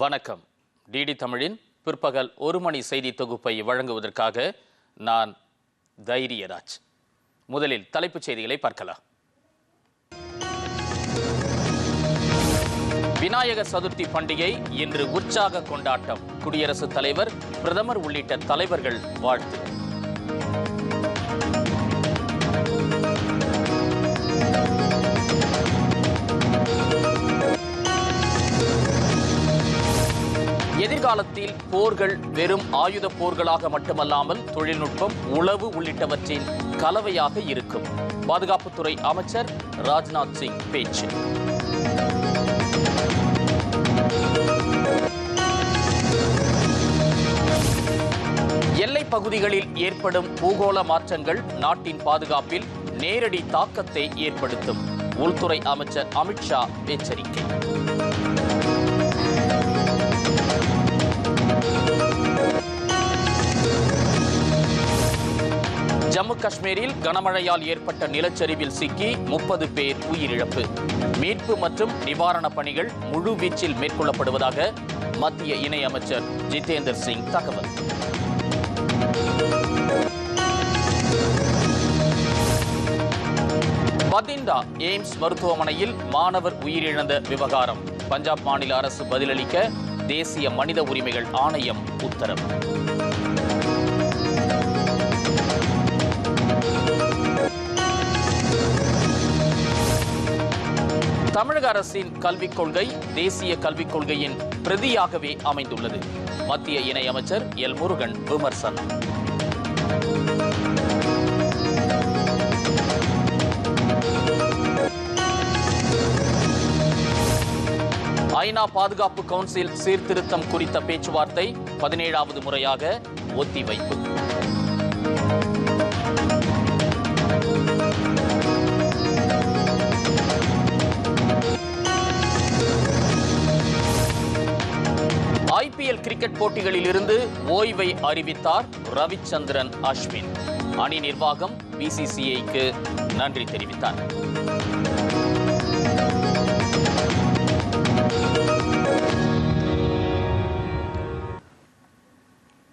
வணக்கம். டிடி தமிழின் பிற்பகல் ஒரு மணி செய்தி தொகுப்பை வழங்குவதற்காக நான் தைரியராஜ். முதலில் தலைப்புச் செய்திகளை பார்க்கலாம். விநாயகர் சதுர்த்தி பண்டிகை இன்று உற்சாக கொண்டாட்டம். குடியரசுத் தலைவர் பிரதமர் உள்ளிட்ட தலைவர்கள் வாழ்த்து. எதிர்காலத்தில் போர்கள் வெறும் ஆயுத போர்களாக மட்டுமல்லாமல் தொழில்நுட்பம் உளவு உள்ளிட்டவற்றின் கலவையாக இருக்கும். பாதுகாப்புத்துறை அமைச்சர் ராஜ்நாத் சிங் பேச்சு. எல்லைப் பகுதிகளில் ஏற்படும் பூகோள மாற்றங்கள் நாட்டின் பாதுகாப்பில் நேரடி தாக்கத்தை ஏற்படுத்தும். உள்துறை அமைச்சர் அமித்ஷா எச்சரிக்கை. ஜம்மு காஷ்மீரில் கனமழையால் ஏற்பட்ட நிலச்சரிவில் சிக்கி முப்பது பேர் உயிரிழப்பு. மீட்பு மற்றும் நிவாரணப் பணிகள் முழு வீச்சில் மேற்கொள்ளப்படுவதாக மத்திய இணையமைச்சர் ஜிதேந்தர் சிங் தகவல். பதிண்டா எய்ம்ஸ் மருத்துவமனையில் மாணவர் உயிரிழந்த விவகாரம். பஞ்சாப் மாநில அரசு பதிலளிக்க தேசிய மனித உரிமைகள் ஆணையம் உத்தரவு. அரசின் கல்விக் கொள்கை தேசிய கல்விக் கொள்கையின் பிரதியாகவே அமைந்துள்ளது. மத்திய இணையமைச்சர் எல் முருகன் விமர்சனம். ஐநா பாதுகாப்பு கவுன்சில் சீர்திருத்தம் குறித்த பேச்சுவார்த்தை பதினேழாவது முறையாக ஒத்திவைப்பு. ஐபிஎல் கிரிக்கெட் போட்டிகளில் இருந்து ஓய்வை அறிவித்தார் ரவிச்சந்திரன் அஸ்வின். அணி நிர்வாகம் பிசிசிஐக்கு நன்றி தெரிவித்தார்.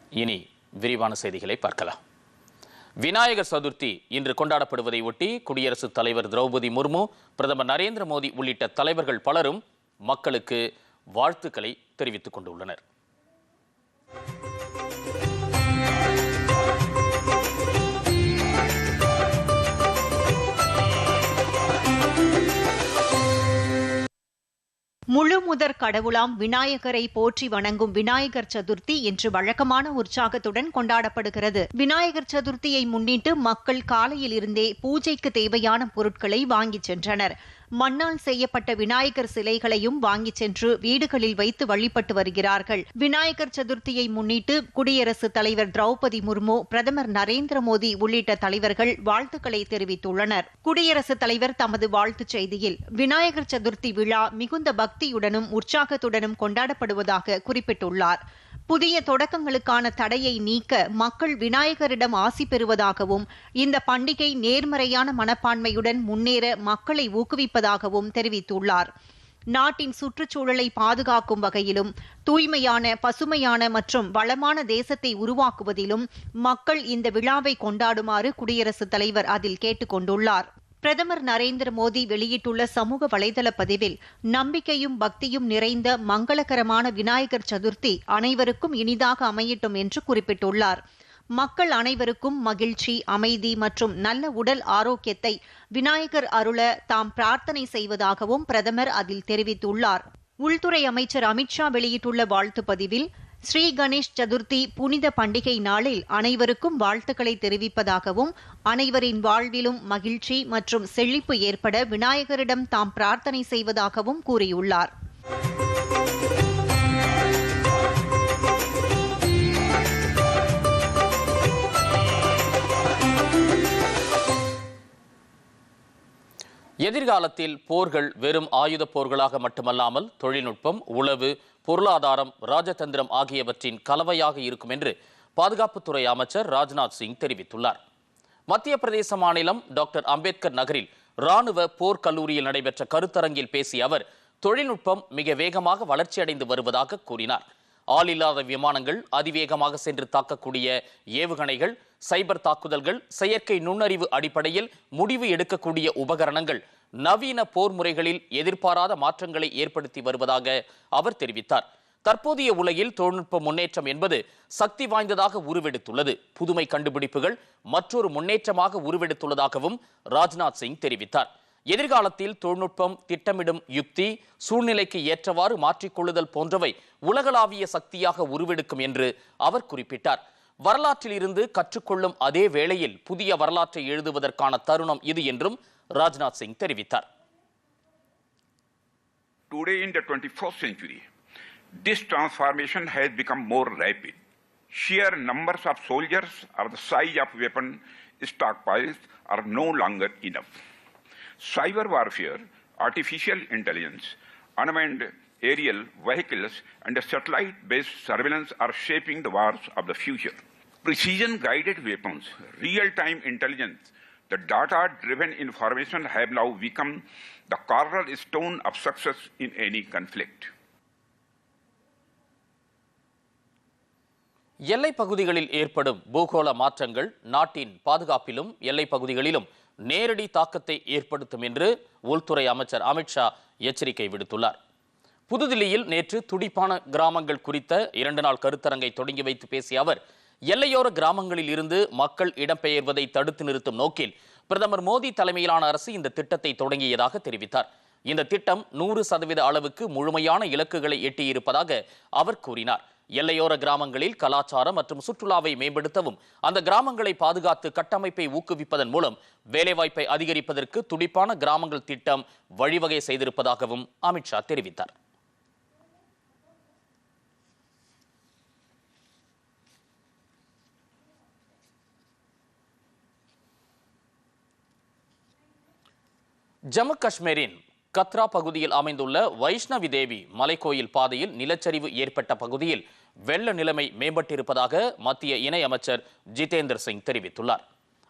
இனி விரிவான செய்திகளை பார்க்கலாம். விநாயகர் சதுர்த்தி இன்று கொண்டாடப்படுவதை ஒட்டி குடியரசுத் தலைவர் திரௌபதி முர்மு பிரதமர் நரேந்திர மோடி உள்ளிட்ட தலைவர்கள் பலரும் மக்களுக்கு வாழ்த்துக்களை தெரிவித்துக் கொண்டுள்ளனர். முழு முதற் கடவுளாம் விநாயகரை போற்றி வணங்கும் விநாயகர் சதுர்த்தி இன்று வழக்கமான உற்சாகத்துடன் கொண்டாடப்படுகிறது. விநாயகர் சதுர்த்தியை முன்னிட்டு மக்கள் காலையில் இருந்தே பூஜைக்கு தேவையான பொருட்களை வாங்கிச் சென்றனர். மண்ணால் செய்யப்பட்ட விநாயகர் சிலைகளையும் வாங்கிச் சென்று வீடுகளில் வைத்து வழிபட்டு வருகிறார்கள். விநாயகர் சதுர்த்தியை முன்னிட்டு குடியரசுத் தலைவர் திரௌபதி முர்மு பிரதமர் நரேந்திர மோடி உள்ளிட்ட தலைவர்கள் வாழ்த்துக்களை தெரிவித்துள்ளனர். குடியரசுத் தலைவர் தமது வாழ்த்துச் செய்தியில் விநாயகர் சதுர்த்தி விழா மிகுந்த பக்தியுடனும் உற்சாகத்துடனும் கொண்டாடப்படுவதாக குறிப்பிட்டுள்ளார். புதிய தொடக்கங்களுக்கான தடையை நீக்க மக்கள் விநாயகரிடம் ஆசி பெறுவதாகவும் இந்த பண்டிகை நேர்மறையான மனப்பான்மையுடன் முன்னேற மக்களை ஊக்குவிப்பதாகவும் தெரிவித்துள்ளார். நாட்டின் சுற்றுச்சூழலை பாதுகாக்கும் வகையிலும் தூய்மையான பசுமையான மற்றும் வளமான தேசத்தை உருவாக்குவதிலும் மக்கள் இந்த விழாவை கொண்டாடுமாறு குடியரசுத் தலைவர் அதில் கேட்டுக் கொண்டுள்ளார் பிரதமர் நரேந்திர மோடி வெளியிட்டுள்ள சமூக வலைதள பதிவில் நம்பிக்கையும் பக்தியும் நிறைந்த மங்களகரமான விநாயகர் சதுர்த்தி அனைவருக்கும் இனிதாக அமையட்டும் என்று குறிப்பிட்டுள்ளார். மக்கள் அனைவருக்கும் மகிழ்ச்சி அமைதி மற்றும் நல்ல உடல் ஆரோக்கியத்தை விநாயகர் அருள தாம் பிரார்த்தனை செய்வதாகவும் பிரதமர் அதில் தெரிவித்துள்ளார். உள்துறை அமைச்சர் அமித்ஷா வெளியிட்டுள்ள வாழ்த்து பதிவில் ஸ்ரீ கணேஷ் சதுர்த்தி புனித பண்டிகை நாளில் அனைவருக்கும் வாழ்த்துக்களை தெரிவிப்பதாகவும் அனைவரின் வாழ்விலும் மகிழ்ச்சி மற்றும் செழிப்பு ஏற்பட விநாயகரிடம் தாம் பிரார்த்தனை செய்வதாகவும் கூறியுள்ளார். எதிர்காலத்தில் போர்கள் வெறும் ஆயுத போர்களாக மட்டுமல்லாமல் தொழில்நுட்பம் உளவு பொருளாதாரம் ராஜதந்திரம் ஆகியவற்றின் கலவையாக இருக்கும் என்று பாதுகாப்புத்துறை அமைச்சர் ராஜ்நாத் சிங் தெரிவித்துள்ளார். மத்திய பிரதேச மாநிலம் டாக்டர் அம்பேத்கர் நகரில் ராணுவ போர் கல்லூரியில் நடைபெற்ற கருத்தரங்கில் பேசிய அவர் தொழில்நுட்பம் மிக வேகமாக வளர்ச்சியடைந்து வருவதாக கூறினார். ஆளில்லாத விமானங்கள் அதிவேகமாக சென்று தாக்கக்கூடிய ஏவுகணைகள் சைபர் தாக்குதல்கள் செயற்கை நுண்ணறிவு அடிப்படையில் முடிவு எடுக்கக்கூடிய உபகரணங்கள் நவீன போர் முறைகளில் எதிர்பாராத மாற்றங்களை ஏற்படுத்தி வருவதாக அவர் தெரிவித்தார். தற்போதைய உலகில் தொழில்நுட்ப முன்னேற்றம் என்பது சக்தி வாய்ந்ததாக உருவெடுத்துள்ளது. புதுமை கண்டுபிடிப்புகள் மற்றொரு முன்னேற்றமாக உருவெடுத்துள்ளதாகவும் ராஜ்நாத் சிங் தெரிவித்தார். எதிர்காலத்தில் தொழில்நுட்பம் திட்டமிடும் யுக்தி சூழ்நிலைக்கு ஏற்றவாறு மாற்றிக்கொள்ளுதல் போன்றவை உலகளாவிய சக்தியாக உருவெடுக்கும் என்று அவர் குறிப்பிட்டார். வரலாற்றில் இருந்து கற்றுக்கொள்ளும் அதே வேளையில் புதிய வரலாற்றை எழுதுவதற்கான தருணம் இது என்றும் ராஜ்நாத் சிங் தெரிவித்தார் Today, in the 21st century, this transformation has become more rapid. Sheer numbers of soldiers or the size of weapon stockpiles are no longer enough. Cyber warfare, artificial intelligence, unmanned aerial vehicles, and satellite based surveillance are shaping the wars of the future. Precision guided weapons, real time intelligence, the data driven information have now become the cornerstone of success in any conflict. எல்லை பகுதிகளில் ஏற்படும் பூகோள மாற்றங்கள் நாட்டின் பாதுகாப்பிலும் எல்லை பகுதிகளிலும் நேரடி தாக்கத்தை ஏற்படுத்தும் என்று உள்துறை அமைச்சர் அமித்ஷா எச்சரிக்கை விடுத்துள்ளார் புதுதில்லியில் நேற்று துடிப்பான கிராமங்கள் குறித்த இரண்டு நாள் கருத்தரங்கை தொடங்கி வைத்து பேசிய அவர் எல்லையோர கிராமங்களில் இருந்து மக்கள் இடம்பெயர்வதை தடுத்து நிறுத்தும் நோக்கில் பிரதமர் மோடி தலைமையிலான அரசு இந்த திட்டத்தை தொடங்கியதாக தெரிவித்தார். இந்த திட்டம் நூறு சதவீத அளவுக்கு முழுமையான இலக்குகளை எட்டியிருப்பதாக அவர் கூறினார். எல்லையோர கிராமங்களில் கலாச்சாரம் மற்றும் சுற்றுலாவை மேம்படுத்தவும் அந்த கிராமங்களை பாதுகாத்து கட்டமைப்பை ஊக்குவிப்பதன் மூலம் வேலைவாய்ப்பை அதிகரிப்பதற்கு துடிப்பான கிராமங்கள் திட்டம் வழிவகை செய்திருப்பதாகவும் அமித்ஷா தெரிவித்தார். ஜம்மு காஷ்மீரின் கத்ரா பகுதியில் அமைந்துள்ள வைஷ்ணவி தேவி மலைக்கோயில் பாதையில் நிலச்சரிவு ஏற்பட்ட பகுதியில் வெள்ள நிலைமை மேம்பட்டிருப்பதாக மத்திய இணையமைச்சர் ஜிதேந்திர சிங் தெரிவித்துள்ளார்.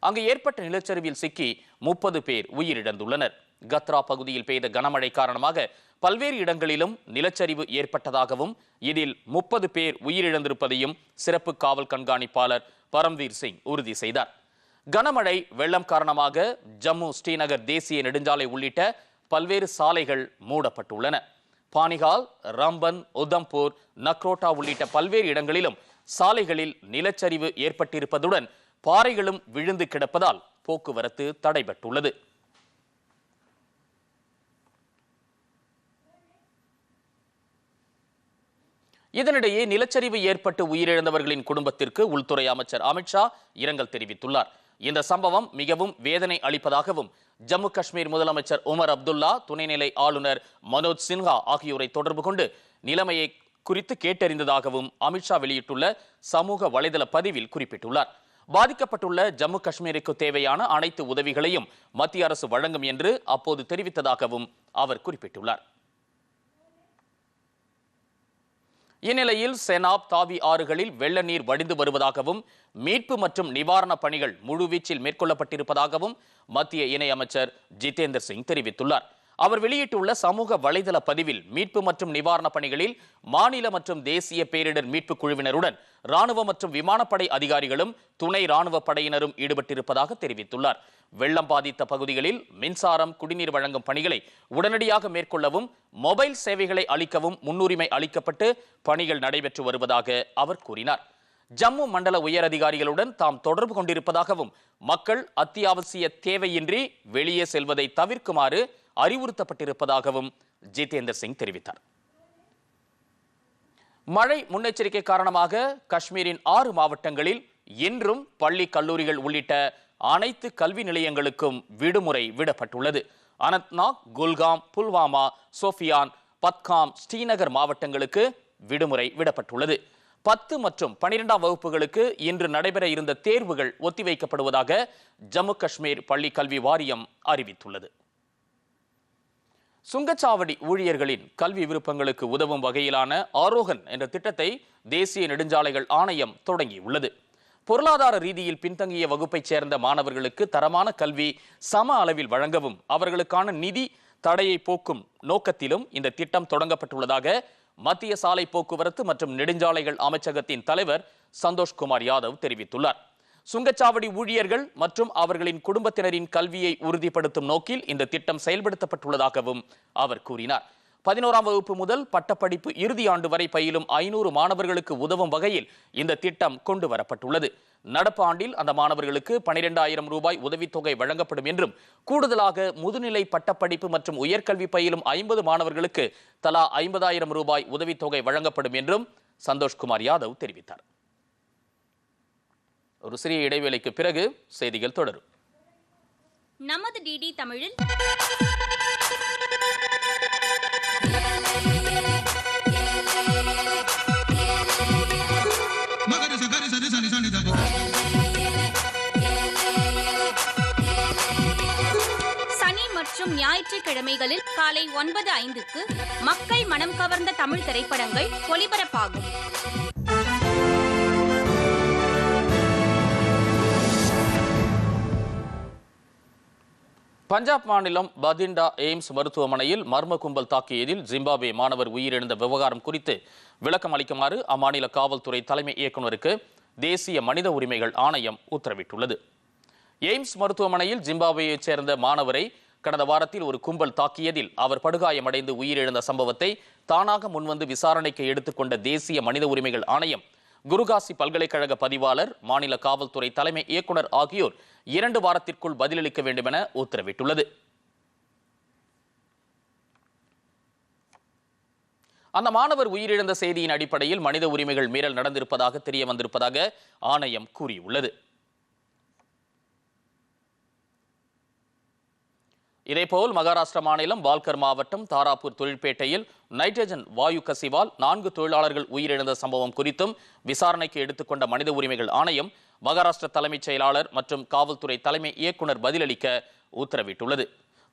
அங்கு ஏற்பட்ட நிலச்சரிவில் சிக்கி முப்பது பேர் உயிரிழந்துள்ளனர். கத்ரா பகுதியில் பெய்த கனமழை காரணமாக பல்வேறு இடங்களிலும் நிலச்சரிவு ஏற்பட்டதாகவும் இதில் முப்பது பேர் உயிரிழந்திருப்பதையும் சிறப்பு காவல் கண்காணிப்பாளர் பரம்வீர் சிங் உறுதி செய்தார். கனமழை வெள்ளம் காரணமாக ஜம்மு ஸ்ரீநகர் தேசிய நெடுஞ்சாலை உள்ளிட்ட பல்வேறு சாலைகள் மூடப்பட்டுள்ளன. பானிகால் ரம்பன் உதம்பூர் நக்ரோட்டா உள்ளிட்ட பல்வேறு இடங்களிலும் சாலைகளில் நிலச்சரிவு ஏற்பட்டிருப்பதுடன் பாறைகளும் விழுந்து கிடப்பதால் போக்குவரத்து தடைபட்டுள்ளது. இதனிடையே நிலச்சரிவு ஏற்பட்டு உயிரிழந்தவர்களின் குடும்பத்திற்கு உள்துறை அமைச்சர் அமித்ஷா இரங்கல் தெரிவித்துள்ளார். இந்த சம்பவம் மிகவும் வேதனை அளிப்பதாகவும் ஜம்மு காஷ்மீர் முதலமைச்சர் உமர் அப்துல்லா துணைநிலை ஆளுநர் மனோஜ் சின்ஹா ஆகியோரை தொடர்பு கொண்டு நிலைமையை குறித்து கேட்டறிந்ததாகவும் அமித்ஷா வெளியிட்டுள்ள சமூக வலைதள பதிவில் குறிப்பிட்டுள்ளார். பாதிக்கப்பட்டுள்ள ஜம்மு காஷ்மீருக்கு தேவையான அனைத்து உதவிகளையும் மத்திய அரசு வழங்கும் என்று அப்போது தெரிவித்ததாகவும் அவர் குறிப்பிட்டுள்ளார். இந்நிலையில் செனாப் தாவி ஆறுகளில் வெள்ள நீர் வடிந்து வருவதாகவும் மீட்பு மற்றும் நிவாரணப் பணிகள் முழுவீச்சில் மேற்கொள்ளப்பட்டிருப்பதாகவும் மத்திய இணையமைச்சர் ஜிதேந்தர் சிங் தெரிவித்துள்ளார். அவர் வெளியிட்டுள்ள சமூக வலைதள பதிவில் மீட்பு மற்றும் நிவாரணப் பணிகளில் மாநில மற்றும் தேசிய பேரிடர் மீட்பு குழுவினருடன் ராணுவ மற்றும் விமானப்படை அதிகாரிகளும் துணை ராணுவ படையினரும் ஈடுபட்டிருப்பதாக தெரிவித்துள்ளார். வெள்ளம் பாதித்த பகுதிகளில் மின்சாரம் குடிநீர் வழங்கும் பணிகளை உடனடியாக மேற்கொள்ளவும் மொபைல் சேவைகளை அளிக்கவும் முன்னுரிமை அளிக்கப்பட்டு பணிகள் நடைபெற்று வருவதாக அவர் கூறினார். ஜம்மு மண்டல உயர் அதிகாரிகளுடன் தாம் தொடர்பு கொண்டிருப்பதாகவும் மக்கள் அத்தியாவசிய தேவையின்றி வெளியே செல்வதை தவிர்க்குமாறு அறிவுறுத்தப்பட்டிருப்பதாகவும் ஜிதேந்தர் சிங் தெரிவித்தார். மழை முன்னெச்சரிக்கை காரணமாக காஷ்மீரின் ஆறு மாவட்டங்களில் இன்றும் பள்ளி கல்லூரிகள் உள்ளிட்ட அனைத்து கல்வி நிலையங்களுக்கும் விடுமுறை விடப்பட்டுள்ளது. அனந்த்நாக் குல்காம் புல்வாமா சோஃபியான் பத்காம் ஸ்ரீநகர் மாவட்டங்களுக்கு விடுமுறை விடப்பட்டுள்ளது. பத்து மற்றும் பனிரெண்டாம் வகுப்புகளுக்கு இன்று நடைபெற இருந்த தேர்வுகள் ஒத்திவைக்கப்படுவதாக ஜம்மு காஷ்மீர் பள்ளி கல்வி வாரியம் அறிவித்துள்ளது. சுங்கச்சாவடி ஊழியர்களின் கல்வி விருப்பங்களுக்கு உதவும் வகையிலான ஆரோகன் என்ற திட்டத்தை தேசிய நெடுஞ்சாலைகள் ஆணையம் தொடங்கியுள்ளது. பொருளாதார ரீதியில் பின்தங்கிய வகுப்பைச் சேர்ந்த மாணவர்களுக்கு தரமான கல்வி சம அளவில் வழங்கவும் அவர்களுக்கான நிதி தடையை போக்கும் நோக்கத்திலும் இந்த திட்டம் தொடங்கப்பட்டுள்ளதாக மத்திய சாலை போக்குவரத்து மற்றும் நெடுஞ்சாலைகள் அமைச்சகத்தின் தலைவர் சந்தோஷ்குமார் யாதவ் தெரிவித்துள்ளார். சுங்கச்சாவடி ஊழியர்கள் மற்றும் அவர்களின் குடும்பத்தினரின் கல்வியை உறுதிப்படுத்தும் நோக்கில் இந்த திட்டம் செயல்படுத்தப்பட்டுள்ளதாகவும் அவர் கூறினார். பதினோராம் வகுப்பு முதல் பட்டப்படிப்பு இறுதி ஆண்டு வரை பயிலும் ஐநூறு மாணவர்களுக்கு உதவும் வகையில் இந்த திட்டம் கொண்டு வரப்பட்டுள்ளது நடப்பு ஆண்டில் அந்த மாணவர்களுக்கு பனிரெண்டாயிரம் ரூபாய் உதவித்தொகை வழங்கப்படும் என்றும் கூடுதலாக முதுநிலை பட்டப்படிப்பு மற்றும் உயர்கல்வி பயிலும் ஐம்பது மாணவர்களுக்கு தலா ஐம்பதாயிரம் ரூபாய் உதவித்தொகை வழங்கப்படும் என்றும் சந்தோஷ்குமார் யாதவ் தெரிவித்தார். ஒரு சிறிய இடைவேளைக்கு பிறகு செய்திகள் தொடரும். நமது டிடி தமிழில் சனி மற்றும் ஞாயிற்றுக்கிழமைகளில் காலை ஒன்பது ஐந்துக்கு மக்கள் மனம் கவர்ந்த தமிழ் திரைப்படங்கள் ஒளிபரப்பாகும் பஞ்சாப் மாநிலம் பதிண்டா எய்ம்ஸ் மருத்துவமனையில் மர்ம கும்பல் தாக்கியதில் ஜிம்பாப்வே மாணவர் உயிரிழந்த விவகாரம் குறித்து விளக்கம் அளிக்குமாறு அம்மாநில காவல்துறை தலைமை இயக்குநருக்கு தேசிய மனித உரிமைகள் ஆணையம் உத்தரவிட்டுள்ளது. எய்ம்ஸ் மருத்துவமனையில் ஜிம்பாப்வேயைச் சேர்ந்த மாணவரை கடந்த வாரத்தில் ஒரு கும்பல் தாக்கியதில் அவர் படுகாயமடைந்து உயிரிழந்த சம்பவத்தை தானாக முன்வந்து விசாரணைக்கு எடுத்துக்கொண்ட தேசிய மனித உரிமைகள் ஆணையம் குருகாசி பல்கலைக்கழக பதிவாளர் மாநில காவல்துறை தலைமை இயக்குனர் ஆகியோர் இரண்டு வாரத்திற்குள் பதிலளிக்க வேண்டும் என உத்தரவிட்டுள்ளது. அந்த மாணவர் உயிரிழந்த செய்தியின் அடிப்படையில் மனித உரிமைகள் மீறல் நடந்திருப்பதாக தெரிய வந்திருப்பதாக ஆணையம் கூறியுள்ளது. இதேபோல் மகாராஷ்டிரா மாநிலம் வால்கர் மாவட்டம் தாராப்பூர் தொழிற்பேட்டையில் நைட்ரஜன் வாயு கசிவால் நான்கு தொழிலாளர்கள் உயிரிழந்த சம்பவம் குறித்தும் விசாரணைக்கு எடுத்துக்கொண்ட மனித உரிமைகள் ஆணையம் மகாராஷ்டிர தலைமைச் செயலாளர் மற்றும் காவல்துறை தலைமை இயக்குனர் பதிலளிக்க உத்தரவிட்டுள்ளது.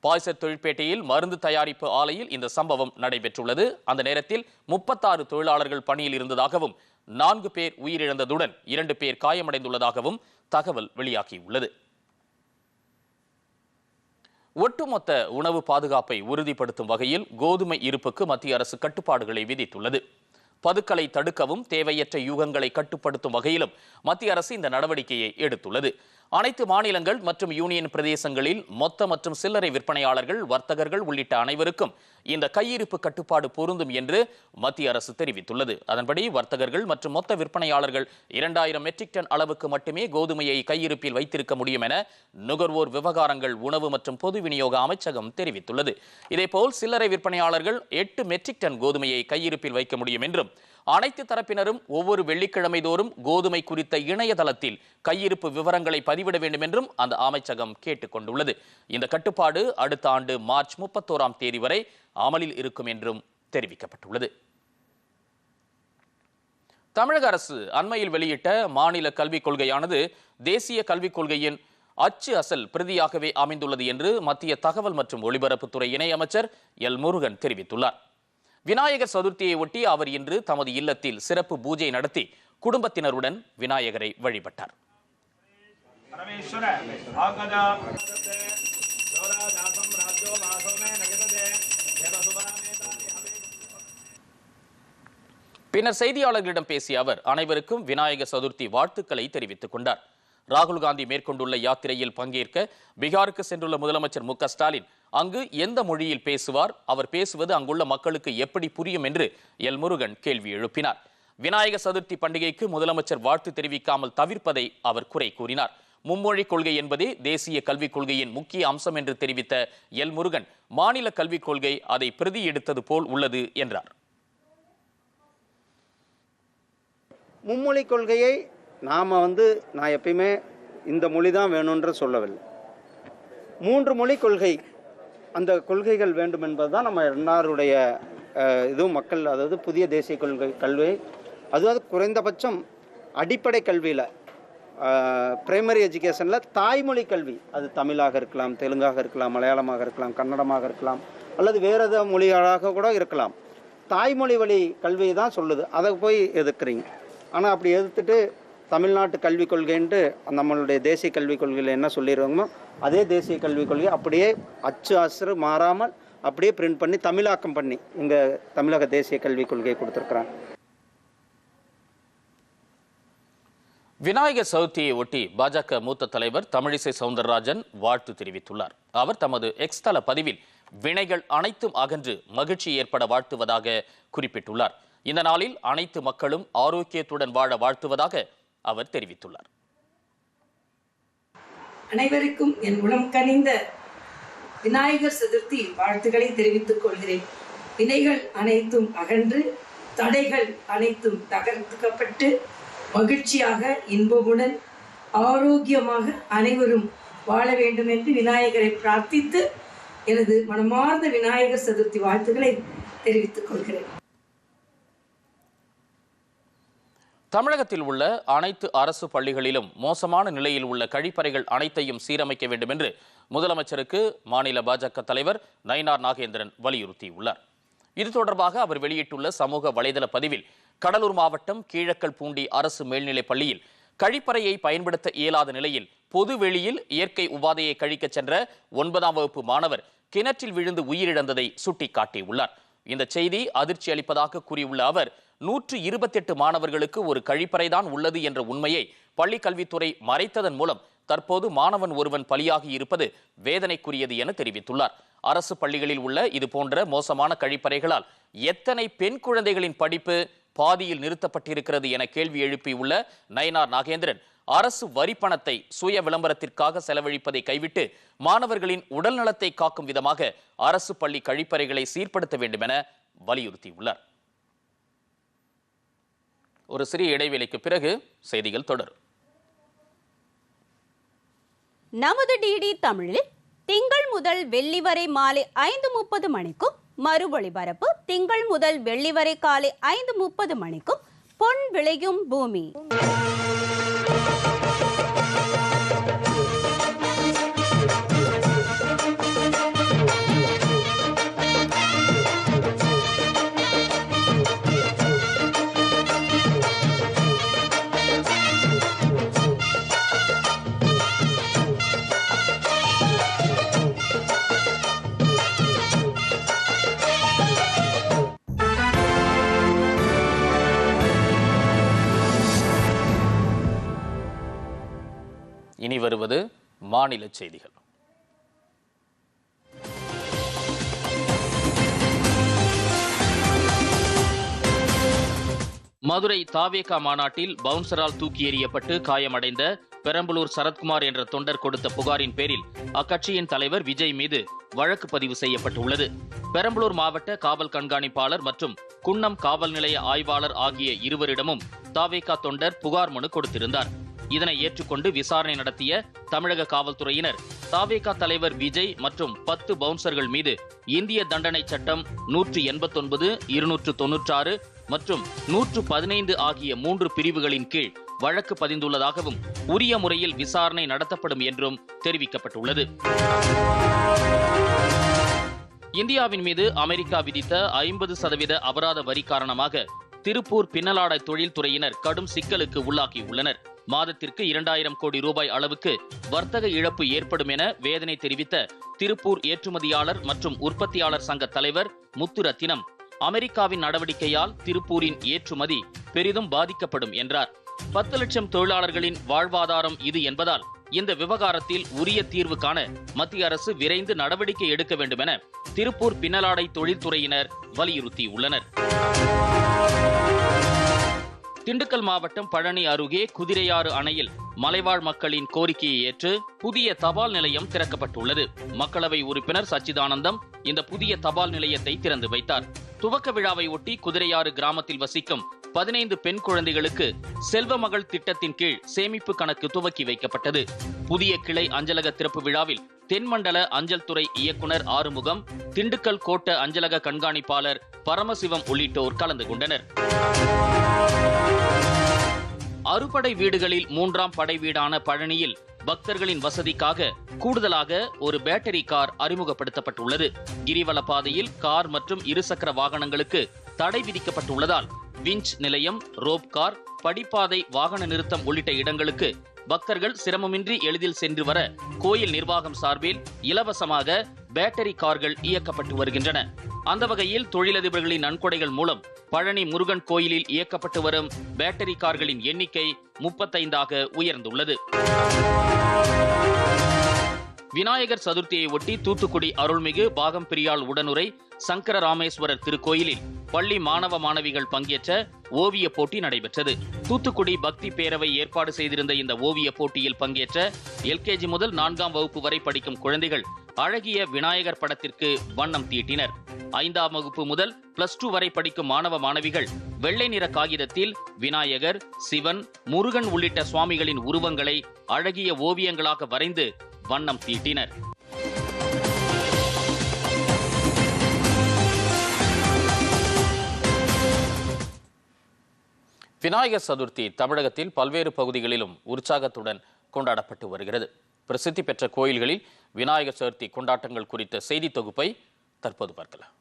பாய்சர் தொழிற்பேட்டையில் மருந்து தயாரிப்பு ஆலையில் இந்த சம்பவம் நடைபெற்றுள்ளது. அந்த நேரத்தில் முப்பத்தாறு தொழிலாளர்கள் பணியில் இருந்ததாகவும் நான்கு பேர் உயிரிழந்ததுடன் இரண்டு பேர் காயமடைந்துள்ளதாகவும் தகவல் வெளியாகியுள்ளது. ஒட்டுமொத்த உணவு பாதுகாப்பை உறுதிப்படுத்தும் வகையில் கோதுமை இருப்புக்கு மத்திய அரசு கட்டுப்பாடுகளை விதித்துள்ளது. பதுக்களை தடுக்கவும் தேவையற்ற யூகங்களை கட்டுப்படுத்தும் வகையிலும் மத்திய அரசு இந்த நடவடிக்கையை எடுத்துள்ளது. அனைத்து மாநிலங்கள் மற்றும் யூனியன் பிரதேசங்களில் மொத்த மற்றும் சில்லறை விற்பனையாளர்கள் வர்த்தகர்கள் உள்ளிட்ட அனைவருக்கும் இந்த கையிருப்பு கட்டுப்பாடு பொருந்தும் என்று மத்திய அரசு தெரிவித்துள்ளது. அதன்படி வர்த்தகர்கள் மற்றும் மொத்த விற்பனையாளர்கள் இரண்டாயிரம் மெட்ரிக் டன் அளவுக்கு மட்டுமே கோதுமையை கையிருப்பில் வைத்திருக்க முடியும் என நுகர்வோர் விவகாரங்கள் உணவு மற்றும் பொது விநியோக அமைச்சகம் தெரிவித்துள்ளது. இதேபோல் சில்லறை விற்பனையாளர்கள் எட்டு மெட்ரிக் டன் கோதுமையை கையிருப்பில் வைக்க முடியும் என்றும் அனைத்து தரப்பினரும் ஒவ்வொரு வெள்ளிக்கிழமை தோறும் கோதுமை குறித்த இணையதளத்தில் கையிருப்பு விவரங்களை பதிவிட வேண்டும் என்றும் அந்த அமைச்சகம் கேட்டுக்கொண்டுள்ளது இந்த கட்டுப்பாடு அடுத்த ஆண்டு மார்ச் முப்பத்தோராம் தேதி வரை அமலில் இருக்கும் என்றும் தெரிவிக்கப்பட்டுள்ளது. தமிழக அரசு அண்மையில் வெளியிட்ட மாநில கல்விக் கொள்கையானது தேசிய கல்விக் கொள்கையின் அச்சு அசல் பிரதியாகவே அமைந்துள்ளது என்று மத்திய தகவல் மற்றும் ஒலிபரப்புத்துறை இணையமைச்சர் எல் முருகன் தெரிவித்துள்ளார். விநாயகர் சதுர்த்தியை ஒட்டி அவர் இன்று தமது இல்லத்தில் சிறப்பு பூஜை நடத்தி குடும்பத்தினருடன் விநாயகரை வழிபட்டார். பின்னர் செய்தியாளர்களிடம் பேசிய அவர் அனைவருக்கும் விநாயகர் சதுர்த்தி வாழ்த்துக்களை தெரிவித்துக் கொண்டார். ராகுல் காந்தி மேற்கொண்டுள்ள யாத்திரையில் பங்கேற்க பீகாருக்கு சென்றுள்ள முதலமைச்சர் மு ஸ்டாலின் அங்கு எந்த மொழியில் பேசுவார்? அவர் பேசுவது அங்குள்ள மக்களுக்கு எப்படி புரியும் என்று எல். முருகன் கேள்வி எழுப்பினார். விநாயகர் சதுர்த்தி பண்டிகைக்கு முதலமைச்சர் வாழ்த்து தெரிவிக்காமல் தவிர்ப்பதை அவர் குறை கூறினார். மும்மொழி கொள்கை என்பதே தேசிய கல்விக் கொள்கையின் முக்கிய அம்சம் என்று தெரிவித்த எல். முருகன் மாநில கல்விக் கொள்கை அதை பிரதி எடுத்தது போல் உள்ளது என்றார். மும்மொழிக் கொள்கையை நாம் வந்து நான் எப்பயுமே இந்த மொழி தான் வேணும்ன்ற சொல்லவில்லை. மூன்று மொழி கொள்கை அந்த கொள்கைகள் வேண்டும் என்பது தான் நம்ம அன்னாருடைய இதுவும் மக்கள் அதாவது புதிய தேசிய கொள்கை கல்வி. அதாவது குறைந்தபட்சம் அடிப்படை கல்வியில் பிரைமரி எஜுகேஷனில் தாய்மொழி கல்வி. அது தமிழாக இருக்கலாம் தெலுங்காக இருக்கலாம் மலையாளமாக இருக்கலாம் கன்னடமாக இருக்கலாம் அல்லது வேறு ஏதாவது மொழிகளாக கூட இருக்கலாம். தாய்மொழி வழி கல்வியை தான் சொல்லுது. அதை போய் எதிர்க்கிறீங்க ஆனால் அப்படி எதிர்த்துட்டு தமிழ்நாட்டு கல்விக் கொள்கைன்ட்டு நம்மளுடைய தேசிய கல்விக் கொள்கையில் என்ன சொல்லிடுவோமோ அதே தேசிய கல்விக் கொள்கை அப்படியே அச்சு அசரு மாறாமல் அப்படியே பிரிண்ட் பண்ணி தமிழாக்கம் பண்ணி இங்கே தமிழக தேசிய கல்விக் கொள்கையை கொடுத்துருக்குறாங்க. விநாயகர் சதுர்த்தியை ஒட்டி பாஜக மூத்த தலைவர் தமிழிசை சவுந்தரராஜன் வாழ்த்து தெரிவித்துள்ளார். அவர் தமது எக்ஸ் தள பதிவில் வினைகள் அனைத்தும் அகன்று மகிழ்ச்சி ஏற்பட வாழ்த்துவதாக குறிப்பிட்டுள்ளார். இந்த நாளில் அனைத்து மக்களும் ஆரோக்கியத்துடன் வாழ வாழ்த்துவதாக அவர் தெரிவித்துள்ளார். அனைவருக்கும் என் உளம் கனிந்த விநாயகர் சதுர்த்தி வாழ்த்துக்களை தெரிவித்துக் கொள்கிறேன். வினைகள் அனைத்தும் அகன்று தடைகள் அனைத்தும் தகர்க்கப்பட்டு மகிழ்ச்சியாக இன்பமுடன் ஆரோக்கியமாக அனைவரும் வாழ வேண்டும் என்று விநாயகரை பிரார்த்தித்து எனது மனமார்ந்த விநாயகர் சதுர்த்தி வாழ்த்துக்களை தெரிவித்துக் கொள்கிறேன். தமிழகத்தில் உள்ள அனைத்து அரசு பள்ளிகளிலும் மோசமான நிலையில் உள்ள கழிப்பறைகள் அனைத்தையும் சீரமைக்க வேண்டும் என்று முதலமைச்சருக்கு மாநில பாஜக தலைவர் நயினார் நாகேந்திரன் வலியுறுத்தியுள்ளார். இது தொடர்பாக அவர் வெளியிட்டுள்ள சமூக வலைதள பதிவில் கடலூர் மாவட்டம் கீழக்கல் பூண்டி அரசு மேல்நிலைப் பள்ளியில் கழிப்பறையை பயன்படுத்த இயலாத நிலையில் பொது வெளியில் இயற்கை உபாதையை கழிக்கச் சென்ற ஒன்பதாம் வகுப்பு மாணவர் கிணற்றில் விழுந்து உயிரிழந்ததை சுட்டிக்காட்டியுள்ளார். இந்த செய்தி அதிர்ச்சி அளிப்பதாக கூறியுள்ள அவர் நூற்று இருபத்தெட்டு மாணவர்களுக்கு ஒரு கழிப்பறைதான் உள்ளது என்ற உண்மையை பள்ளி கல்வித்துறை மறைத்ததன் மூலம் தற்போது மாணவன் ஒருவன் பலியாகி இருப்பது வேதனைக்குரியது என தெரிவித்துள்ளார். அரசு பள்ளிகளில் உள்ள இது போன்ற மோசமான கழிப்பறைகளால் எத்தனை பெண் குழந்தைகளின் படிப்பு பாதியில் நிறுத்தப்பட்டிருக்கிறது என கேள்வி எழுப்பியுள்ள நயனார் நாகேந்திரன் அரசு வரி பணத்தை சுய விளம்பரத்திற்காக செலவழிப்பதை கைவிட்டு மாணவர்களின் உடல் நலத்தை காக்கும் விதமாக அரசு பள்ளி கழிப்பறைகளை சீர்படுத்த வேண்டும் என வலியுறுத்தியுள்ளார். ஒரு சிறிய இடைவெளிக்கு பிறகு செய்திகள் தொடரும். நமது டிடி தமிழில் திங்கள் முதல் வெள்ளி வரை மாலை ஐந்து முப்பது மணிக்கும் மறு ஒளிபரப்பு. திங்கள் முதல் வெள்ளி வரை காலை ஐந்து முப்பது மணிக்கும் பொன் விளையும் பூமி. மாநில செய்திகள். மதுரை தாவேகா மாநாட்டில் பவுன்சரால் தூக்கி எறியப்பட்டு காயமடைந்த பெரம்பலூர் சரத்குமார் என்ற தொண்டர் கொடுத்த புகாரின் பேரில் அக்கட்சியின் தலைவர் விஜய் மீது வழக்கு பதிவு செய்யப்பட்டுள்ளது. பெரம்பலூர் மாவட்ட காவல் கண்காணிப்பாளர் மற்றும் குன்னம் காவல் நிலைய ஆய்வாளர் ஆகிய இருவரிடமும் தாவேகா தொண்டர் புகார் மனு கொடுத்திருந்தார். இதனை ஏற்றுக்கொண்டு விசாரணை நடத்திய தமிழக காவல்துறையினர் தாவேகா தலைவர் விஜய் மற்றும் பத்து பவுன்சர்கள் மீது இந்திய தண்டனை சட்டம் நூற்று எண்பத்தொன்பது இருநூற்று தொன்னூற்றாறு மற்றும் நூற்று பதினைந்து ஆகிய மூன்று பிரிவுகளின் கீழ் வழக்கு பதிந்துள்ளதாகவும் உரிய முறையில் விசாரணை நடத்தப்படும் என்றும் தெரிவிக்கப்பட்டுள்ளது. இந்தியாவின் மீது அமெரிக்கா விதித்த ஐம்பது சதவீத அபராத வரி காரணமாக திருப்பூர் பின்னலாடை தொழில்துறையினர் கடும் சிக்கலுக்கு உள்ளாகியுள்ளனர். மாதத்திற்கு இரண்டாயிரம் கோடி ரூபாய் அளவுக்கு வர்த்தக இழப்பு ஏற்படும் என வேதனை தெரிவித்த திருப்பூர் ஏற்றுமதியாளர் மற்றும் உற்பத்தியாளர் சங்க தலைவர் முத்துரத்தினம் அமெரிக்காவின் நடவடிக்கையால் திருப்பூரின் ஏற்றுமதி பெரிதும் பாதிக்கப்படும் என்றார். பத்து லட்சம் தொழிலாளர்களின் வாழ்வாதாரம் இது என்பதால் இந்த விவகாரத்தில் உரிய தீர்வு காண மத்திய அரசு விரைந்து நடவடிக்கை எடுக்க வேண்டும் என திருப்பூர் பின்னலாடை தொழில்துறையினர் வலியுறுத்தியுள்ளனர். திண்டுக்கல் மாவட்டம் பழனி அருகே குதிரையாறு அணையில் மலைவாழ் மக்களின் கோரிக்கையை ஏற்று புதிய தபால் நிலையம் திறக்கப்பட்டுள்ளது. மக்களவை உறுப்பினர் சச்சிதானந்தம் இந்த புதிய தபால் நிலையத்தை திறந்து வைத்தார். துவக்க விழாவை ஒட்டி குதிரையாறு கிராமத்தில் வசிக்கும் பதினைந்து பெண் குழந்தைகளுக்கு செல்வ மகள் திட்டத்தின் கீழ் சேமிப்பு கணக்கு துவக்கி வைக்கப்பட்டது. புதிய கிளை அஞ்சலக திறப்பு விழாவில் தென்மண்டல அஞ்சல் துறை இயக்குனர் ஆறுமுகம் திண்டுக்கல் கோட்ட அஞ்சலக கண்காணிப்பாளர் பரமசிவம் உள்ளிட்டோர் கலந்து கொண்டனர். அறுபடை வீடுகளில் மூன்றாம் படை வீடான பழனியில் பக்தர்களின் வசதிக்காக கூடுதலாக ஒரு பேட்டரி கார் அறிமுகப்படுத்தப்பட்டுள்ளது. கிரிவல பாதையில் கார் மற்றும் இருசக்கர வாகனங்களுக்கு தடை விதிக்கப்பட்டுள்ளதால் விஞ்ச் நிலையம் ரோப்கார் படிப்பாதை வாகன நிறுத்தம் உள்ளிட்ட இடங்களுக்கு பக்தர்கள் சிரமமின்றி எளிதில் சென்று வர கோயில் நிர்வாகம் சார்பில் இலவசமாக பேட்டரி கார்கள் இயக்கப்பட்டு வருகின்றன. அந்த வகையில் தொழிலதிபர்களின் நன்கொடைகள் மூலம் பழனி முருகன் கோயிலில் இயக்கப்பட்டு வரும் பேட்டரி கார்களின் எண்ணிக்கை முப்பத்தைந்தாக உயர்ந்துள்ளது. விநாயகர் சதுர்த்தியை ஒட்டி தூத்துக்குடி அருள்மிகு பாகம் பிரியாள் உடனுரை சங்கர ராமேஸ்வரர் திருக்கோயிலில் பள்ளி மாணவ மாணவிகள் பங்கேற்ற ஓவிய போட்டி நடைபெற்றது. தூத்துக்குடி பக்தி பேரவை ஏற்பாடு செய்திருந்த இந்த ஓவிய போட்டியில் பங்கேற்ற எல்கேஜி முதல் நான்காம் வகுப்பு வரை படிக்கும் குழந்தைகள் அழகிய விநாயகர் படத்திற்கு வண்ணம் தீட்டினர். ஐந்தாம் வகுப்பு முதல் பிளஸ் டூ வரை படிக்கும் மாணவ மாணவிகள் வெள்ளை நிற காகிதத்தில் விநாயகர் சிவன் முருகன் உள்ளிட்ட சுவாமிகளின் உருவங்களை அழகிய ஓவியங்களாக வரைந்து வண்ணம் தீட்டினர். விநாயகர் சதுர்த்தி தமிழகத்தில் பல்வேறு பகுதிகளிலும் உற்சாகத்துடன் கொண்டாடப்பட்டு வருகிறது. பிரசித்தி பெற்ற கோயில்களில் விநாயகர் சதுர்த்தி கொண்டாட்டங்கள் குறித்த செய்தி தொகுப்பை தற்போது பார்க்கலாம்.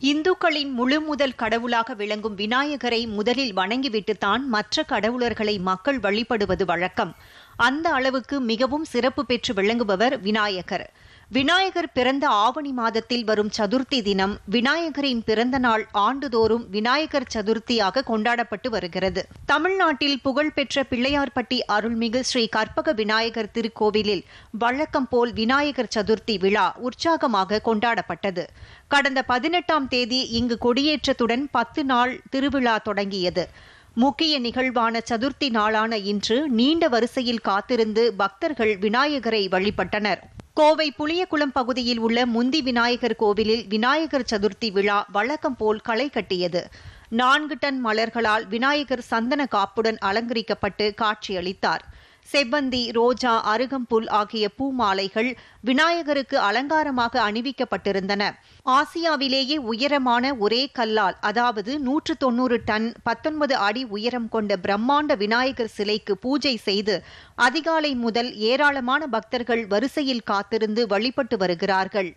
இந்துக்களின் முழு முதல் கடவுளாக விளங்கும் விநாயகரை முதலில் வணங்கிவிட்டுத்தான் மற்ற கடவுளர்களை மக்கள் வழிபடுவது வழக்கம். அந்த அளவுக்கு மிகவும் சிறப்பு பெற்று விளங்குபவர் விநாயகர். விநாயகர் பிறந்த ஆவணி மாதத்தில் வரும் சதுர்த்தி தினம் விநாயகரின் பிறந்த நாள் ஆண்டுதோறும் விநாயகர் சதுர்த்தியாக கொண்டாடப்பட்டு வருகிறது. தமிழ்நாட்டில் புகழ்பெற்ற பிள்ளையார்பட்டி அருள்மிகு ஸ்ரீ கற்பக விநாயகர் திருக்கோவிலில் வழக்கம் போல் விநாயகர் சதுர்த்தி விழா உற்சாகமாக கொண்டாடப்பட்டது. கடந்த பதினெட்டாம் தேதி இங்கு கொடியேற்றத்துடன் பத்து நாள் திருவிழா தொடங்கியது. முக்கிய நிகழ்வான சதுர்த்தி நாளான இன்று நீண்ட வரிசையில் காத்திருந்து பக்தர்கள் விநாயகரை வழிபட்டனர். கோவை புளியகுளம் பகுதியில் உள்ள முந்தி விநாயகர் கோவிலில் விநாயகர் சதுர்த்தி விழா வழக்கம் போல் களை கட்டியது. நான்கு டன் மலர்களால் விநாயகர் சந்தன காப்புடன் அலங்கரிக்கப்பட்டு காட்சியளித்தார். செவ்வந்தி ரோஜா அருகம்புல் ஆகிய பூ மாலைகள் விநாயகருக்கு அலங்காரமாக அணிவிக்கப்பட்டிருந்தன. ஆசியாவிலேயே உயரமான ஒரே கல்லால் அதாவது நூற்று தொன்னூறு டன் பத்தொன்பது அடி உயரம் கொண்ட பிரம்மாண்ட விநாயகர் சிலைக்கு பூஜை செய்து அதிகாலை முதல் ஏராளமான பக்தர்கள் வரிசையில் காத்திருந்து வழிபட்டு வருகிறார்கள்.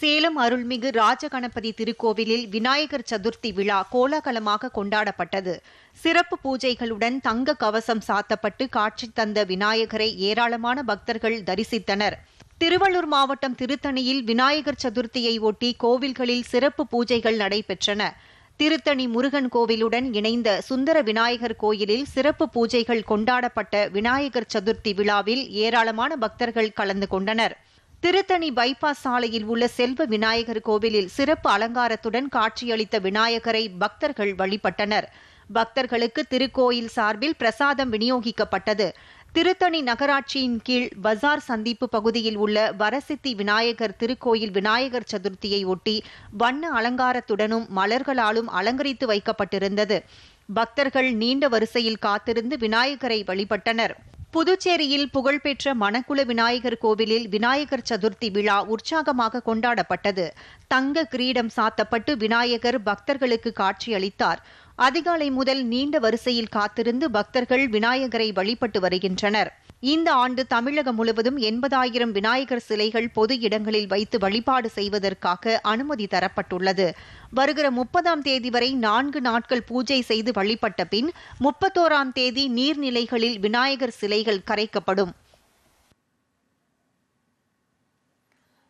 சேலம் அருள்மிகு ராஜகணபதி திருக்கோவிலில் விநாயகர் சதுர்த்தி விழா கோலாகலமாக கொண்டாடப்பட்டது. சிறப்பு பூஜைகளுடன் தங்க கவசம் சாத்தப்பட்டு காட்சி தந்த விநாயகரை ஏராளமான பக்தர்கள் தரிசித்தனர். திருவள்ளூர் மாவட்டம் திருத்தணியில் விநாயகர் சதுர்த்தியை ஒட்டி கோவில்களில் சிறப்பு பூஜைகள் நடைபெற்றன. திருத்தணி முருகன் கோவிலுடன் இணைந்த சுந்தர விநாயகர் கோயிலில் சிறப்பு பூஜைகள் கொண்டாடப்பட்ட விநாயகர் சதுர்த்தி விழாவில் ஏராளமான பக்தர்கள் கலந்து கொண்டனர். திருத்தணி பைபாஸ் சாலையில் உள்ள செல்வ விநாயகர் கோவிலில் சிறப்பு அலங்காரத்துடன் காட்சியளித்த விநாயகரை பக்தர்கள் வழிபட்டனர். பக்தர்களுக்கு திருக்கோயில் சார்பில் பிரசாதம் விநியோகிக்கப்பட்டது. திருத்தணி நகராட்சியின் கீழ் பஜார் சந்திப்பு பகுதியில் உள்ள வரசித்தி விநாயகர் திருக்கோயில் விநாயகர் சதுர்த்தியை ஒட்டி வண்ண அலங்காரத்துடனும் மலர்களாலும் அலங்கரித்து வைக்கப்பட்டிருந்தது. பக்தர்கள் நீண்ட வரிசையில் காத்திருந்து விநாயகரை வழிபட்டனர். புதுச்சேரியில் புகழ்பெற்ற மணக்குள விநாயகர் கோவிலில் விநாயகர் சதுர்த்தி விழா உற்சாகமாக கொண்டாடப்பட்டது. தங்க கிரீடம் சாத்தப்பட்டு விநாயகர் பக்தர்களுக்கு காட்சியளித்தார் அதிகாலை முதல் நீண்ட வரிசையில் காத்திருந்து பக்தர்கள் விநாயகரை வழிபட்டு வருகின்றனர். இந்த ஆண்டு தமிழகம் முழுவதும் எண்பதாயிரம் விநாயகர் சிலைகள் பொது இடங்களில் வைத்து வழிபாடு செய்வதற்காக அனுமதி தரப்பட்டுள்ளது. வருகிற முப்பதாம் தேதி வரை நான்கு நாட்கள் பூஜை செய்து வழிபட்ட பின் முப்பத்தோராம் தேதி நீர்நிலைகளில் விநாயகர் சிலைகள் கரைக்கப்படும்.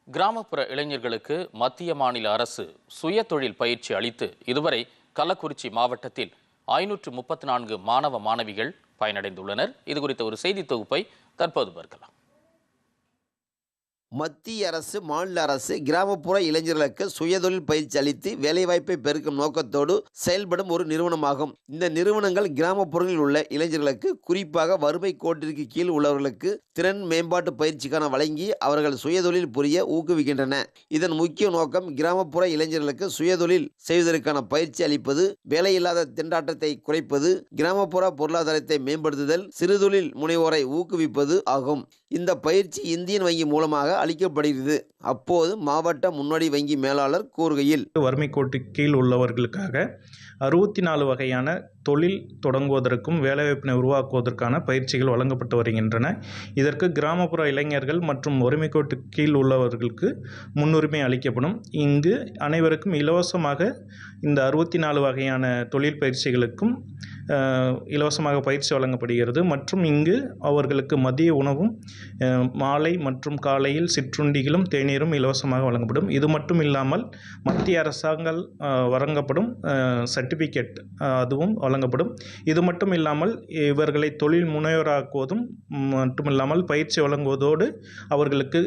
கிராமப்புற இளைஞர்களுக்கு மத்திய மாநில அரசு சுய தொழில் பயிற்சி அளித்து இதுவரை கள்ளக்குறிச்சி மாவட்டத்தில் ஐநூற்று முப்பத்தி நான்கு மாணவ மாணவிகள் பயனடைந்துள்ளனர். இது குறித்த ஒரு செய்தி தொகுப்பை தற்போது பார்க்கலாம். மத்திய அரசு மாநில அரசு கிராமப்புற இளைஞர்களுக்கு சுயதொழில் பயிற்சி அளித்து வேலைவாய்ப்பை பெருக்கும் நோக்கத்தோடு செயல்படும் ஒரு நிறுவனமாகும். இந்த நிறுவனங்கள் கிராமப்புறங்களில் உள்ள இளைஞர்களுக்கு குறிப்பாக வறுமை கோட்டிற்கு கீழ் உள்ளவர்களுக்கு திறன் மேம்பாட்டு பயிற்சிக்கான வழங்கி அவர்கள் சுயதொழில் புரிய ஊக்குவிக்கின்றன. இதன் முக்கிய நோக்கம் கிராமப்புற இளைஞர்களுக்கு சுயதொழில் செய்வதற்கான பயிற்சி அளிப்பது வேலையில்லாத திண்டாட்டத்தை குறைப்பது கிராமப்புற பொருளாதாரத்தை மேம்படுத்துதல் சிறுதொழில் முனைவோரை ஊக்குவிப்பது ஆகும். இந்த பயிற்சி இந்தியன் வங்கி மூலமாக அளிக்கப்படுகிறது. அப்போது மாவட்ட முன்னோடி வங்கி மேலாளர் கூறுகையில் வறுமை கோட்டு கீழ் உள்ளவர்களுக்காக அறுபத்தி நாலு வகையான தொழில் தொடங்குவதற்கும் வேலைவாய்ப்பினை உருவாக்குவதற்கான பயிற்சிகள் வழங்கப்பட்டு வருகின்றன. இதற்கு கிராமப்புற இளைஞர்கள் மற்றும் வறுமை கோட்டு கீழ் உள்ளவர்களுக்கு முன்னுரிமை அளிக்கப்படும். இங்கு அனைவருக்கும் இலவசமாக இந்த அறுபத்தி நாலு வகையான தொழில் பயிற்சிகளுக்கும் இலவசமாக பயிற்சி வழங்கப்படுகிறது. மற்றும் இங்கு அவர்களுக்கு மதிய உணவும் மாலை மற்றும் காலையில் சிற்றுண்டிகளும் தேநீரும் இலவசமாக வழங்கப்படும். இது மட்டும் இல்லாமல் மத்திய அரசாங்கால் வழங்கப்படும் சர்டிஃபிகேட் அதுவும் வழங்கப்படும். இது மட்டும் இல்லாமல் இவர்களை தொழில் முனைவராக்குவதும் மட்டுமில்லாமல் பயிற்சி வழங்குவதோடு அவர்களுக்கு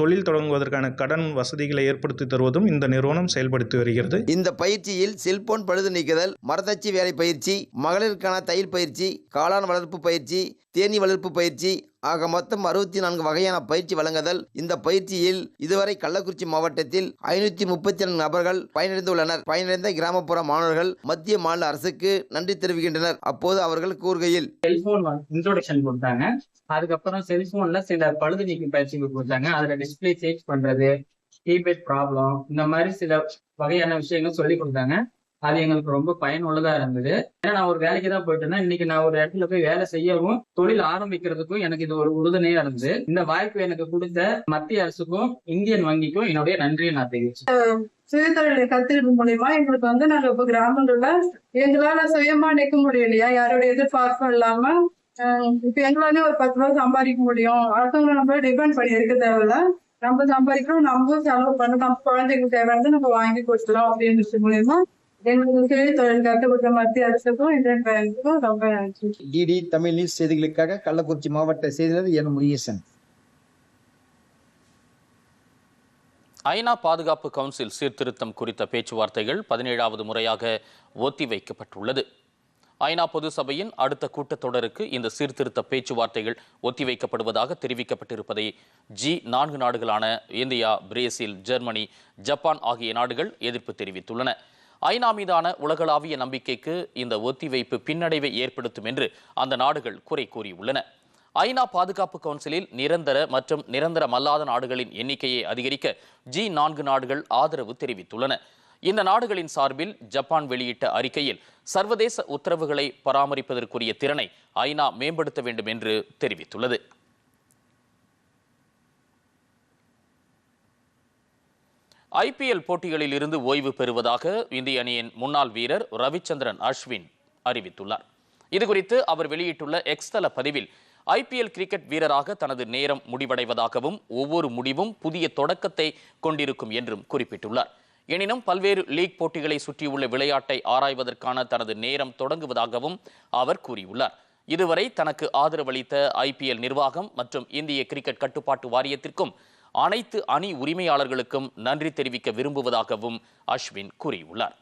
தொழில் தொடங்குவதற்கான கடன் வசதிகளை ஏற்படுத்தி தருவதும் இந்த நிறுவனம் செயல்படுத்தி வருகிறது. இந்த பயிற்சியில் செல்போன் பழுது நீக்குதல் மரதச்சி வேலை பயிற்சி மகளிருக்கான தையல் பயிற்சி காளான் வளர்ப்பு பயிற்சி தேனீ வளர்ப்பு பயிற்சி ஆக மொத்தம் அறுபத்தி நான்கு வகையான பயிற்சி வழங்குதல். இந்த பயிற்சியில் இதுவரை கள்ளக்குறிச்சி மாவட்டத்தில் ஐநூற்றி முப்பத்தி நான்கு நபர்கள் பயனடைந்துள்ளனர். பயனடைந்த கிராமப்புற மாணவர்கள் மத்திய மாநில அரசுக்கு நன்றி தெரிவிக்கின்றனர். அப்போது அவர்கள் கூறுகையில் செல்போன் இன்ட்ரோடக்ஷன் கொடுத்தாங்க. அதுக்கப்புறம் செல்போன்ல சில பழுது நீக்கும் பயிற்சி கொடுத்தாங்க. அதுல டிஸ்பிளே சேஞ்ச் பண்றது கீபேட் ப்ராப்ளம் இந்த மாதிரி சில வகையான விஷயங்கள் சொல்லி கொடுத்தாங்க. அது எங்களுக்கு ரொம்ப பயனுள்ளதா இருந்தது. ஏன்னா நான் ஒரு வேலைக்கு தான் போயிட்டு இருந்தேன் இன்னைக்கு நான் ஒரு இடத்துல போய் வேலை செய்யவும் தொழில் ஆரம்பிக்கிறதுக்கும் எனக்கு இது ஒரு உறுதுணையா இருந்தது. இந்த வாய்ப்பு எனக்கு கொடுத்த மத்திய அரசுக்கும் இந்தியன் வங்கிக்கும் என்னுடைய நன்றியை நான் தெரிவிச்சேன் சுயதொழில் கத்திருப்பு மூலியமா எங்களுக்கு வந்து நாங்க இப்ப கிராமங்கள்ல எங்களால சுயமா நிக்க முடியலையா? யாரோட எதிர்பார்ப்பும் இல்லாம இப்ப எங்களாலே ஒரு பத்து ரூபா சம்பாதிக்க முடியும். அடுத்தவங்க நம்ம டிபெண்ட் பண்ணி இருக்க தேவையில்ல. நம்ம சம்பாதிக்கிறோம் நம்ம செலவு பண்ண நம்ம குழந்தைங்களுக்கு தேவையானது நம்ம வாங்கி கொடுக்கலாம் அப்படின்னு மூலியமா டிடி தமிழ் நியூஸ் செய்திகளுக்காக கள்ளக்குறிச்சி மாவட்ட செய்தியாளர் என் முருகேசன். ஐநா பாதுகாப்பு கவுன்சில் சீர்திருத்தம் குறித்த பேச்சுவார்த்தைகள் பதினேழாவது முறையாக ஒத்திவைக்கப்பட்டுள்ளது ஐநா பொது சபையின் அடுத்த கூட்டத்தொடருக்கு இந்த சீர்திருத்த பேச்சுவார்த்தைகள் ஒத்திவைக்கப்படுவதாக தெரிவிக்கப்பட்டிருப்பதை ஜி நான்கு நாடுகளான இந்தியா பிரேசில் ஜெர்மனி ஜப்பான் ஆகிய நாடுகள் எதிர்ப்பு தெரிவித்துள்ளன. ஐநா மீதான உலகளாவிய நம்பிக்கைக்கு இந்த ஒத்திவைப்பு பின்னடைவை ஏற்படுத்தும் என்று அந்த நாடுகள் குறை கூறியுள்ளன. ஐநா பாதுகாப்பு கவுன்சிலில் நிரந்தர மற்றும் நிரந்தரமல்லாத நாடுகளின் எண்ணிக்கையை அதிகரிக்க ஜி நான்கு நாடுகள் ஆதரவு தெரிவித்துள்ளன. இந்த நாடுகளின் சார்பில் ஜப்பான் வெளியிட்ட அறிக்கையில் சர்வதேச உத்தரவுகளை பராமரிப்பதற்குரிய திறனை ஐநா மேம்படுத்த வேண்டும் என்று தெரிவித்துள்ளது. ஐபிஎல் போட்டிகளில் இருந்து ஓய்வு பெறுவதாக இந்திய அணியின் முன்னாள் வீரர் ரவிச்சந்திரன் அஸ்வின் அறிவித்துள்ளார். இதுகுறித்து அவர் வெளியிட்டுள்ள எக்ஸ்தல பதிவில் ஐபிஎல் கிரிக்கெட் வீரராக தனது நேரம் முடிவடைவதாகவும் ஒவ்வொரு முடிவும் புதிய தொடக்கத்தை கொண்டிருக்கும் என்றும் குறிப்பிட்டுள்ளார். எனினும் பல்வேறு லீக் போட்டிகளை சுற்றியுள்ள விளையாட்டை ஆராய்வதற்கான தனது நேரம் தொடங்குவதாகவும் அவர் கூறியுள்ளார். இதுவரை தனக்கு ஆதரவளித்த ஐபிஎல் நிர்வாகம் மற்றும் இந்திய கிரிக்கெட் கட்டுப்பாட்டு வாரியத்திற்கும் அனைத்து அணி உரிமையாளர்களுக்கும் நன்றி தெரிவிக்க விரும்புவதாகவும் அஸ்வின் கூறியுள்ளார்.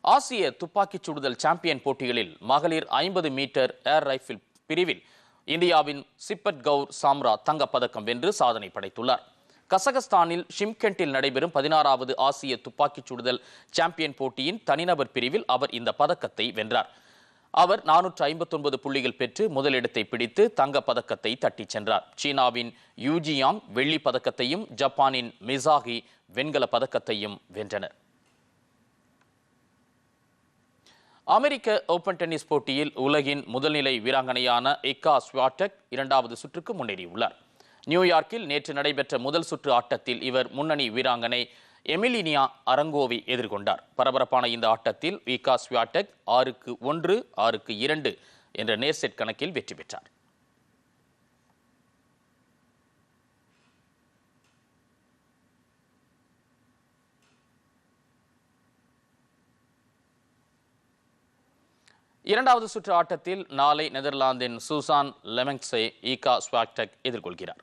ஆசிய துப்பாக்கிச் சுடுதல் சாம்பியன் போட்டிகளில் மகளிர் ஐம்பது மீட்டர் ஏர் ரைஃபிள் பிரிவில் இந்தியாவின் சிப்பட் கவுர் சாம்ரா தங்கப்பதக்கம் வென்று சாதனை படைத்துள்ளார். கசகஸ்தானில் ஷிம்கெண்டில் நடைபெறும் பதினாறாவது ஆசிய துப்பாக்கிச் சுடுதல் சாம்பியன் போட்டியின் தனிநபர் பிரிவில் அவர் இந்த பதக்கத்தை வென்றார். அவர் நானூற்று ஐம்பத்தொன்பது புள்ளிகள் பெற்று முதலிடத்தை பிடித்து தங்கப்பதக்கத்தை தட்டிச் சென்றார். சீனாவின் யூஜியாங் வெள்ளி பதக்கத்தையும் ஜப்பானின் மிசாகி வெண்கல பதக்கத்தையும் வென்றனர். அமெரிக்க ஓபன் டென்னிஸ் போட்டியில் உலகின் முதல்நிலை வீராங்கனையான இக்கா ஸ்வாட்டக் இரண்டாவது சுற்றுக்கு முன்னேறியுள்ளார். நியூயார்க்கில் நேற்று நடைபெற்ற முதல் சுற்று ஆட்டத்தில் இவர் முன்னணி வீராங்கனை எமிலினியா அரங்கோவை எதிர்கொண்டார். பரபரப்பான இந்த ஆட்டத்தில் விகா ஸ்வியாடெக் ஆறுக்கு ஒன்று ஆறுக்கு இரண்டு என்ற நேர்செட் கணக்கில் வெற்றி பெற்றார். இரண்டாவது சுற்று ஆட்டத்தில் நாளை நெதர்லாந்தின் சூசான் லெமெங்ஸை ஈகா ஸ்வாக்டக் எதிர்கொள்கிறார்.